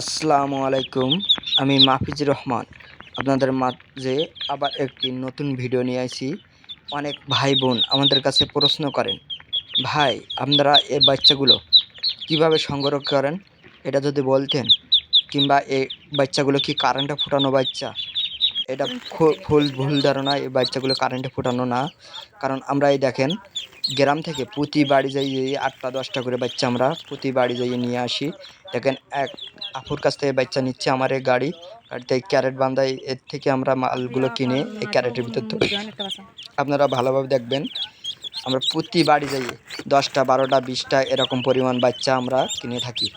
আসসালামু আলাইকুম, আমি মাহফিজুর রহমান। আপনাদের মাঝে আবার একটি নতুন ভিডিও নিয়ে আসি অনেক ভাই বোন আমাদের কাছে প্রশ্ন করেন, ভাই, আপনারা এই বাচ্চাগুলো কীভাবে সংগ্রহ করেন? এটা যদি বলতেন, কিংবা এই বাচ্চাগুলো কি কারেন্টে ফোটানো বাচ্চা? এটা ফুল ভুল ধারণা, এই বাচ্চাগুলো কারেন্টে ফোটানো না। কারণ আমরা এই দেখেন গ্রাম থেকে প্রতি বাড়ি যাই এই আটটা দশটা করে বাচ্চা আমরা প্রতি বাড়ি যাইয়ে নিয়ে আসি। দেখেন এক আপুর কাছ থেকে বাচ্চা নিচ্ছে আমার এই গাড়ি। গাড়িতে ক্যারেট বান্ধাই এর থেকে আমরা মালগুলো কিনে এই ক্যারেটের ভিতর আপনারা ভালোভাবে দেখবেন আমরা প্রতি বাড়ি যাই দশটা বারোটা বিশটা এরকম পরিমাণ বাচ্চা আমরা কিনে থাকি।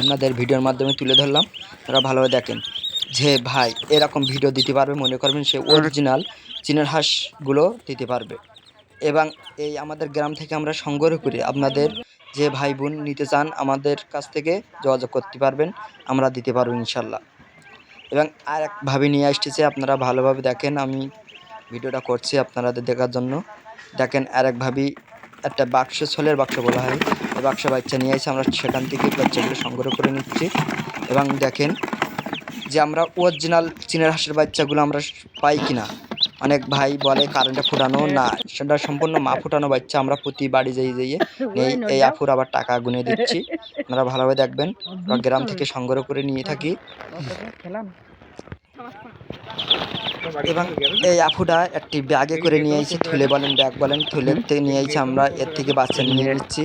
আপনাদের ভিডিওর মাধ্যমে তুলে ধরলাম আপনারা ভালোভাবে দেখেন। যে ভাই এরকম ভিডিও দিতে পারবে মনে করবেন সে অরিজিনাল চীনের হাঁসগুলো দিতে পারবে। এবং এই আমাদের গ্রাম থেকে আমরা সংগ্রহ করি আপনাদের যে ভাই বোন নিতে চান আমাদের কাছ থেকে যোগাযোগ করতে পারবেন, আমরা দিতে পারব ইনশাল্লাহ। এবং আর একভাবে নিয়ে আসতেছে, আপনারা ভালোভাবে দেখেন, আমি ভিডিওটা করছি আপনাদের দেখার জন্য। দেখেন আর একভাবেই একটা বাক্স, ছোলের বাক্স বলা হয়, এই বাক্স বাচ্চা নিয়ে এসে আমরা সেখান থেকে বাচ্চাগুলো সংগ্রহ করে নিচ্ছি। এবং দেখেন যে আমরা অরিজিনাল চীনের হাঁসের বাচ্চাগুলো আমরা পাই কিনা। অনেক ভাই বলে কারেন্টে ফুটানো না সেটা সম্পূর্ণ মা ফুটানো বাচ্চা আমরা প্রতি বাড়ি যাই যাইয়ে এই এই আফুর আবার টাকা গুনে দিচ্ছি। আপনারা ভালোভাবে দেখবেন আমরা গ্রাম থেকে সংগ্রহ করে নিয়ে থাকি। এবং এই আফুটা একটি ব্যাগে করে নিয়ে এসেছি থুলে বলেন ব্যাগ বলেন থুলে থেকে নিয়ে এসেছি আমরা এর থেকে বাচ্চা নিয়ে নিচ্ছি।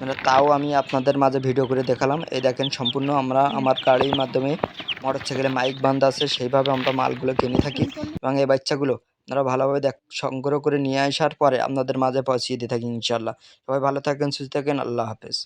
মানে তাও আমি আপনাদের মাঝে ভিডিও করে দেখালাম। এই দেখেন সম্পূর্ণ আমরা আমার গাড়ির মাধ্যমে মোটর সাইকেলে মাইক বান্ধা আছে সেইভাবে আমরা মালগুলো কিনে থাকি। এবং এই বাচ্চাগুলো আপনারা ভালোভাবে দেখ, সংগ্রহ করে নিয়ে আসার পরে আপনাদের মাঝে পৌঁছিয়ে দিয়ে থাকি ইনশাল্লাহ সবাই ভালো থাকবেন সুস্থ থাকেন, আল্লাহ হাফেজ।